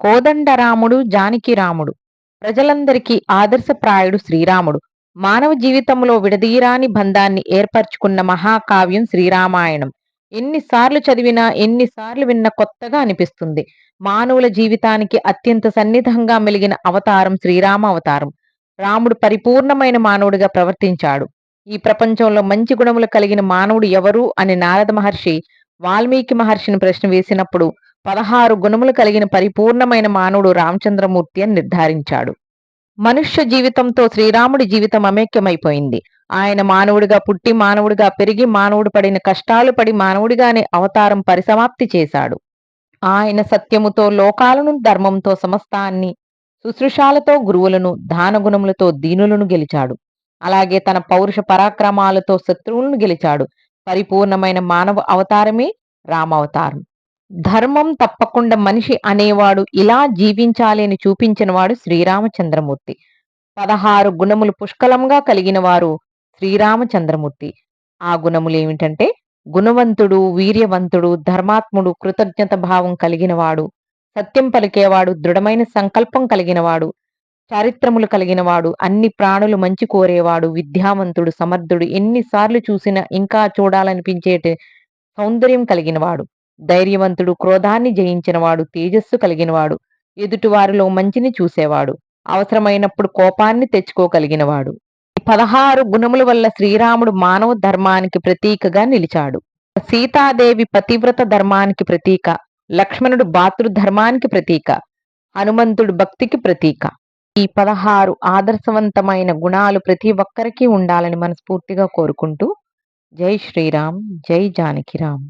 కోదండరాముడు జానకిరాముడు. ప్రజలందరికీ ఆదర్శప్రాయుడు శ్రీరాముడు. మానవ జీవితంలో విడదీరాని బంధాన్ని ఏర్పరచుకున్న మహాకావ్యం శ్రీరామాయణం. ఎన్నిసార్లు చదివినా ఎన్నిసార్లు విన్న కొత్తగా అనిపిస్తుంది. మానవుల జీవితానికి అత్యంత సన్నిధంగా మెలిగిన అవతారం శ్రీరామ అవతారం. రాముడు పరిపూర్ణమైన మానవుడిగా ప్రవర్తించాడు. ఈ ప్రపంచంలో మంచి గుణములు కలిగిన మానవుడు ఎవరు అని నారద మహర్షి వాల్మీకి మహర్షిని ప్రశ్న వేసినప్పుడు పదహారు గుణములు కలిగిన పరిపూర్ణమైన మానవుడు రామచంద్రమూర్తి అని నిర్ధారించాడు. మనుష్య జీవితంతో శ్రీరాముడి జీవితం అమేక్యమైపోయింది. ఆయన మానవుడిగా పుట్టి మానవుడిగా పెరిగి మానవుడు పడిన కష్టాలు పడి మానవుడిగానే అవతారం పరిసమాప్తి చేశాడు. ఆయన సత్యముతో లోకాలను ధర్మంతో సమస్తాన్ని శుశ్రూషాలతో గురువులను దానగుణములతో దీనులను గెలిచాడు. అలాగే తన పౌరుష పరాక్రమాలతో శత్రువులను గెలిచాడు. పరిపూర్ణమైన మానవ అవతారమే రామావతారం. ధర్మం తప్పకుండా మనిషి అనేవాడు ఇలా జీవించాలి అని చూపించినవాడు శ్రీరామచంద్రమూర్తి. పదహారు గుణములు పుష్కలంగా కలిగిన వారు శ్రీరామచంద్రమూర్తి. ఆ గుణములు ఏమిటంటే గుణవంతుడు వీర్యవంతుడు ధర్మాత్ముడు కృతజ్ఞత భావం కలిగినవాడు సత్యం పలికేవాడు దృఢమైన సంకల్పం కలిగినవాడు చారిత్రములు కలిగినవాడు అన్ని ప్రాణులు మంచి కోరేవాడు విద్యావంతుడు సమర్థుడు ఎన్నిసార్లు చూసినా ఇంకా చూడాలనిపించేటి సౌందర్యం కలిగినవాడు ధైర్యవంతుడు క్రోధాన్ని జయించినవాడు తేజస్సు కలిగినవాడు ఎదుటివారిలో మంచిని చూసేవాడు అవసరమైనప్పుడు కోపాన్ని తెచ్చుకోగలిగినవాడు. ఈ పదహారు గుణముల వల్ల శ్రీరాముడు మానవ ధర్మానికి ప్రతీకగా నిలిచాడు. సీతాదేవి పతివ్రత ధర్మానికి ప్రతీక లక్ష్మణుడు ధర్మానికి ప్రతీక హనుమంతుడు భక్తికి ప్రతీక. ఈ పదహారు ఆదర్శవంతమైన గుణాలు ప్రతి ఒక్కరికి ఉండాలని మనస్ఫూర్తిగా కోరుకుంటూ జై శ్రీరామ్ జై జానకిరామ్.